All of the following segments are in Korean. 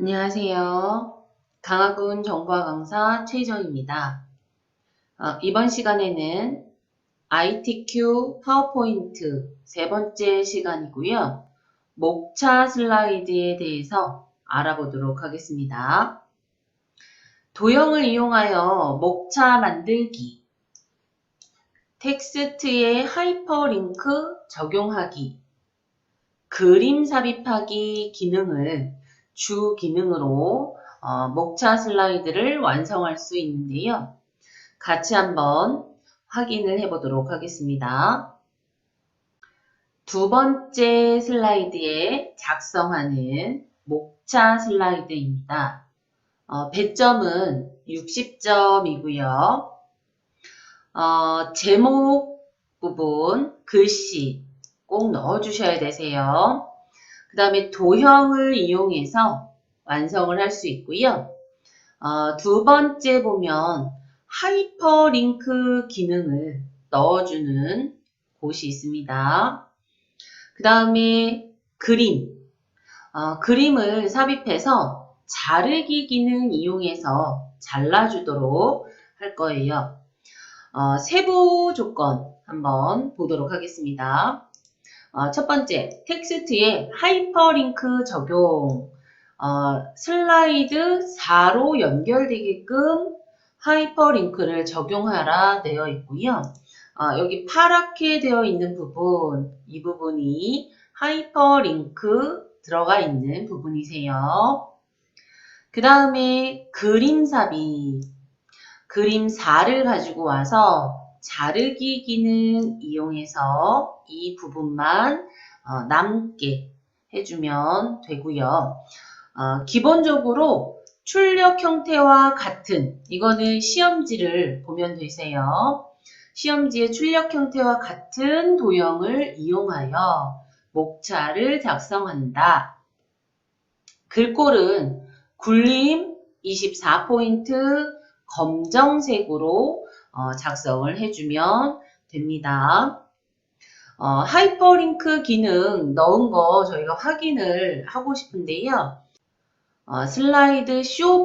안녕하세요. 강화군 정보화 강사 최희정입니다. 어, 이번 시간에는 ITQ 파워포인트 세 번째 시간이고요. 목차 슬라이드에 대해서 알아보도록 하겠습니다. 도형을 이용하여 목차 만들기, 텍스트에 하이퍼링크 적용하기, 그림 삽입하기 기능을 주 기능으로 어, 목차 슬라이드를 완성할 수 있는데요. 같이 한번 확인을 해보도록 하겠습니다. 두 번째 슬라이드에 작성하는 목차 슬라이드입니다. 어, 배점은 60점이고요. 어, 제목 부분 글씨 꼭 넣어주셔야 되세요. 그 다음에 도형을 이용해서 완성을 할 수 있고요. 어, 두 번째 보면 하이퍼링크 기능을 넣어주는 곳이 있습니다. 그 다음에 그림, 어, 그림을 삽입해서 자르기 기능 이용해서 잘라주도록 할 거예요. 어, 세부 조건 한번 보도록 하겠습니다. 어, 첫 번째, 텍스트에 하이퍼링크 적용. 어, 슬라이드 4로 연결되게끔 하이퍼링크를 적용하라 되어 있고요. 어, 여기 파랗게 되어 있는 부분, 이 부분이 하이퍼링크 들어가 있는 부분이세요. 그 다음에 그림 삽입. 그림 4를 가지고 와서 자르기 기능 이용해서 이 부분만 어, 남게 해주면 되고요. 어, 기본적으로 출력 형태와 같은 이거는 시험지를 보면 되세요. 시험지의 출력 형태와 같은 도형을 이용하여 목차를 작성한다. 글꼴은 굴림 24포인트 검정색으로 어, 작성을 해주면 됩니다. 어, 하이퍼링크 기능 넣은 거 저희가 확인을 하고 싶은데요. 어, 슬라이드 쇼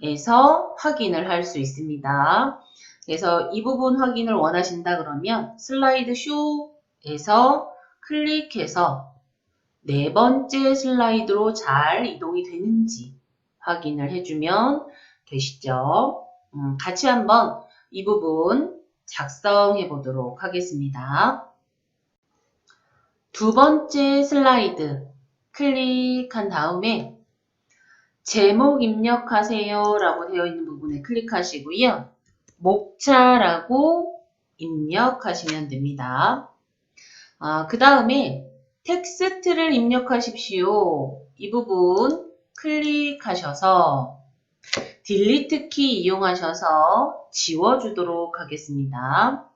보기에서 확인을 할 수 있습니다. 그래서 이 부분 확인을 원하신다 그러면 슬라이드 쇼에서 클릭해서 네 번째 슬라이드로 잘 이동이 되는지 확인을 해주면 되시죠. 음, 같이 한번 이 부분 작성해 보도록 하겠습니다. 두 번째 슬라이드 클릭한 다음에 제목 입력하세요 라고 되어 있는 부분에 클릭하시고요. 목차라고 입력하시면 됩니다. 아, 그 다음에 텍스트를 입력하십시오. 이 부분 클릭하셔서 딜리트 키 이용하셔서 지워주도록 하겠습니다.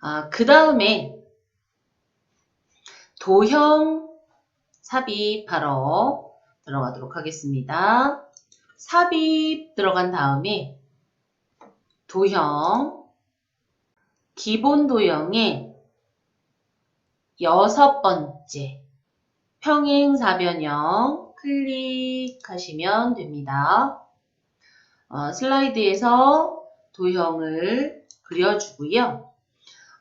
아, 그 다음에 도형 삽입하러 들어가도록 하겠습니다. 삽입 들어간 다음에 도형 기본 도형의 여섯 번째 평행사변형 클릭하시면 됩니다. 어, 슬라이드에서 도형을 그려주고요.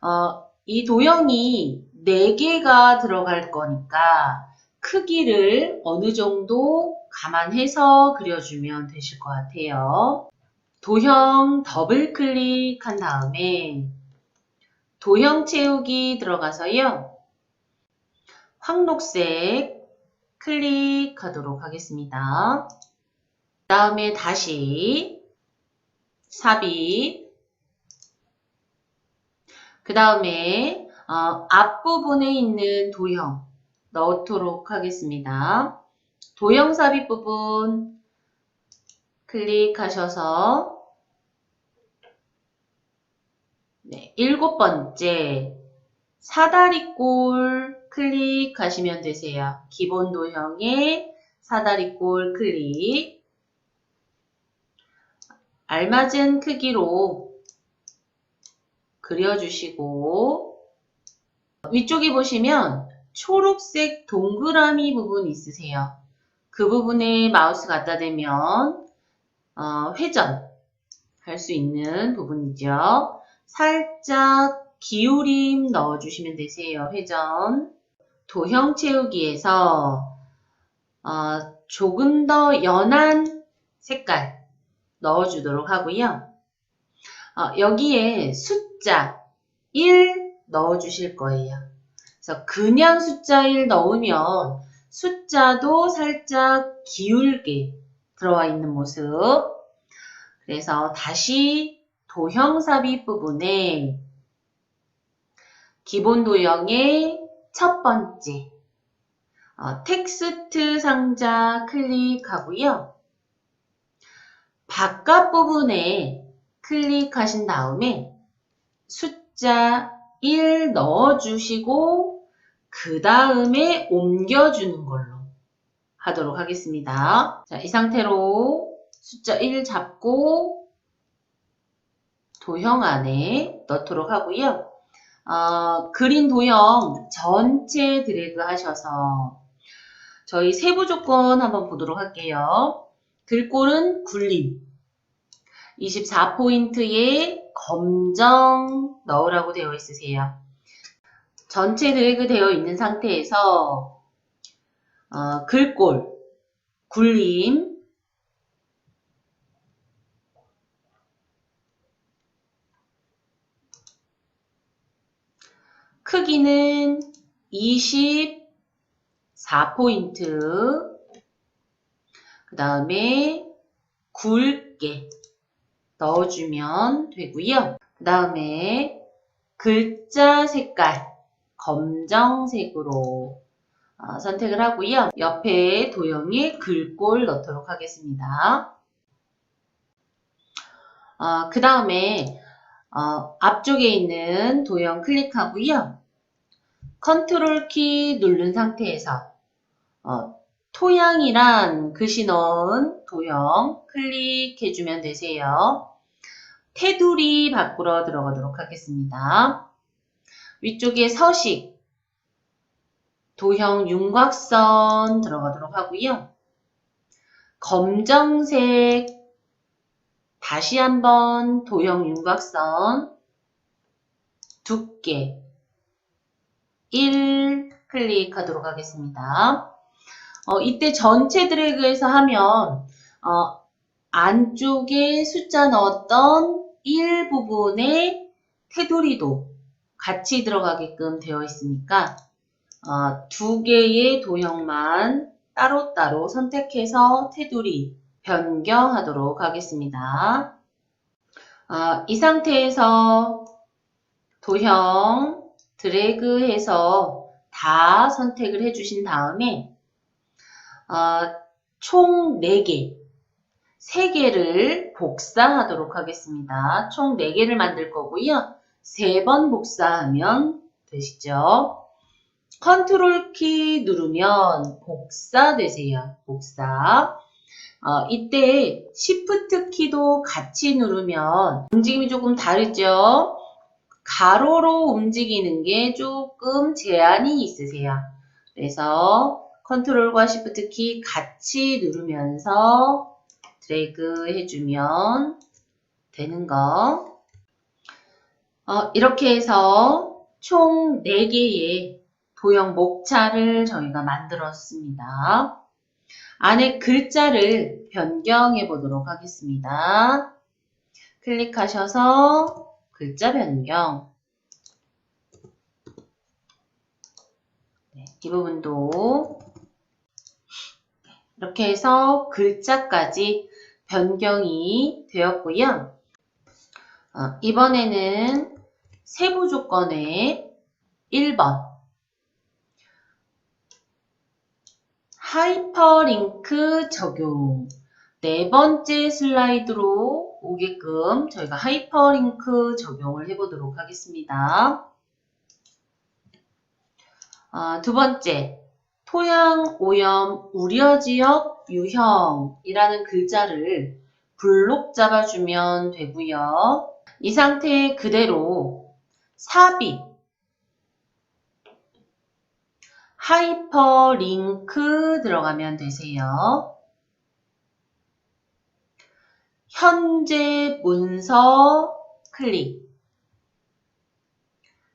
어, 이 도형이 4개가 들어갈 거니까 크기를 어느 정도 감안해서 그려주면 되실 것 같아요. 도형 더블 클릭한 다음에 도형 채우기 들어가서요. 황록색 클릭하도록 하겠습니다. 그 다음에 다시 삽입 그 다음에 어, 앞부분에 있는 도형 넣도록 하겠습니다. 도형 삽입 부분 클릭하셔서 네, 일곱 번째 사다리꼴 클릭하시면 되세요. 기본 도형의 사다리꼴 클릭 알맞은 크기로 그려주시고 위쪽에 보시면 초록색 동그라미 부분 있으세요. 그 부분에 마우스 갖다 대면 어, 회전 할 수 있는 부분이죠. 살짝 기울임 넣어주시면 되세요. 회전. 도형 채우기에서 어, 조금 더 연한 색깔 넣어주도록 하고요. 어, 여기에 숫자 1 넣어주실 거예요. 그래서 그냥 숫자 1 넣으면 숫자도 살짝 기울게 들어와 있는 모습. 그래서 다시 도형 삽입 부분에 기본 도형의 첫 번째 어, 텍스트 상자 클릭하고요. 바깥 부분에 클릭하신 다음에 숫자 1 넣어주시고 그 다음에 옮겨주는 걸로 하도록 하겠습니다. 자, 이 상태로 숫자 1 잡고 도형 안에 넣도록 하고요. 어, 그린 도형 전체 드래그 하셔서 저희 세부 조건 한번 보도록 할게요. 글꼴은 굴림. 24포인트에 검정 넣으라고 되어 있으세요. 전체 드래그 되어 있는 상태에서 어, 글꼴, 굴림, 크기는 24포인트, 그 다음에 굵게 넣어주면 되고요. 그 다음에 글자 색깔 검정색으로 어, 선택을 하고요. 옆에 도형에 글꼴 넣도록 하겠습니다. 어, 그 다음에 어, 앞쪽에 있는 도형 클릭하고요. 컨트롤 키 누른 상태에서 어, 토양이란 글씨 넣은 도형 클릭해주면 되세요. 테두리 밖으로 들어가도록 하겠습니다. 위쪽에 서식, 도형 윤곽선 들어가도록 하고요. 검정색 다시 한번 도형 윤곽선 두께 1 클릭하도록 하겠습니다. 어, 이때 전체 드래그해서 하면 어, 안쪽에 숫자 넣었던 1 부분에 테두리도 같이 들어가게끔 되어 있으니까 어, 두 개의 도형만 따로따로 선택해서 테두리 변경하도록 하겠습니다. 어, 이 상태에서 도형 드래그해서 다 선택을 해주신 다음에 어, 총 4개, 3개를 복사하도록 하겠습니다. 총 4개를 만들 거고요. 3번 복사하면 되시죠? 컨트롤 키 누르면 복사 되세요. 복사. 어, 이때 Shift 키도 같이 누르면 움직임이 조금 다르죠? 가로로 움직이는 게 조금 제한이 있으세요. 그래서 컨트롤과 Shift 키 같이 누르면서 드래그 해주면 되는 거. 어, 이렇게 해서 총 4개의 도형 목차를 저희가 만들었습니다. 안에 글자를 변경해 보도록 하겠습니다. 클릭하셔서 글자 변경. 네, 이 부분도 이렇게 해서 글자까지 변경이 되었고요. 어, 이번에는 세부 조건의 1번 하이퍼링크 적용 네 번째 슬라이드로 오게끔 저희가 하이퍼링크 적용을 해보도록 하겠습니다. 어, 두 번째, 토양 오염 우려 지역 유형이라는 글자를 블록 잡아주면 되고요. 이 상태 그대로 삽입 하이퍼링크 들어가면 되세요. 현재 문서 클릭.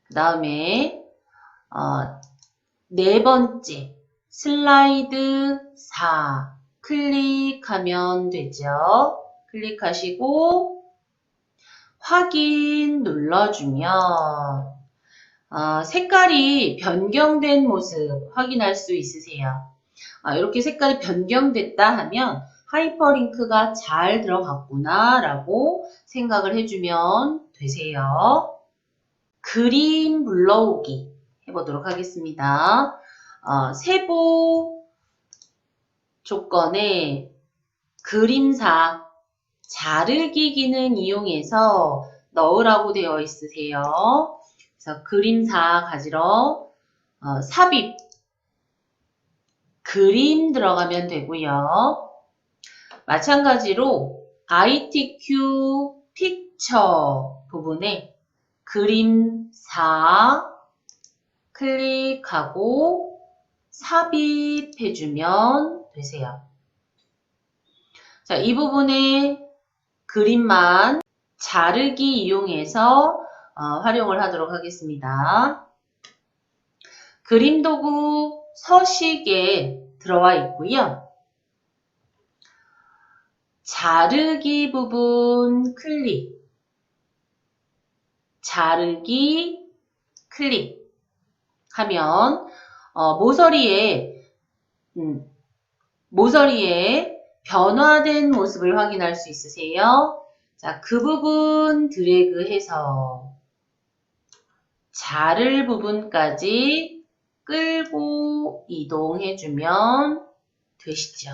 그 다음에 어, 네 번째 슬라이드 4 클릭하면 되죠. 클릭하시고 확인 눌러주면 어, 색깔이 변경된 모습 확인할 수 있으세요. 아, 이렇게 색깔이 변경됐다 하면 하이퍼링크가 잘 들어갔구나 라고 생각을 해주면 되세요. 그림 불러오기 해보도록 하겠습니다. 어, 세부 조건에 그림사 자르기 기능 이용해서 넣으라고 되어 있으세요. 그래서 그림사 가지러 어, 삽입 그림 들어가면 되고요. 마찬가지로 ITQ 픽처 부분에 그림사 클릭하고 삽입해주면 되세요. 자, 이 부분에 그림만 자르기 이용해서 어, 활용을 하도록 하겠습니다. 그림 도구 서식에 들어와 있고요. 자르기 부분 클릭, 자르기 클릭 하면 어, 모서리에 음, 모서리에 변화된 모습을 확인할 수 있으세요. 자, 그 부분 드래그해서 자를 부분까지 끌고 이동해주면 되시죠.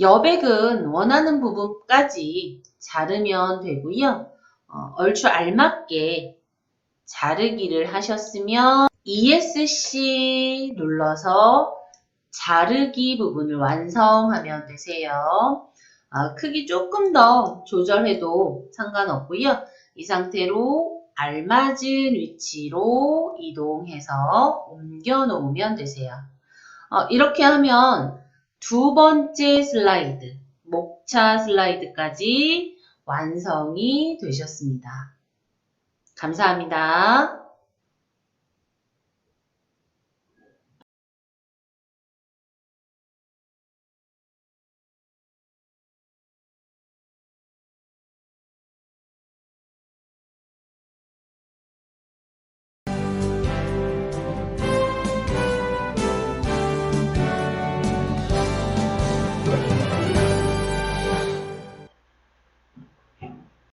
여백은 원하는 부분까지 자르면 되고요. 어, 얼추 알맞게 자르기를 하셨으면 ESC 눌러서 자르기 부분을 완성하면 되세요. 아, 크기 조금 더 조절해도 상관없고요. 이 상태로 알맞은 위치로 이동해서 옮겨 놓으면 되세요. 어, 이렇게 하면 두 번째 슬라이드, 목차 슬라이드까지 완성이 되셨습니다. 감사합니다.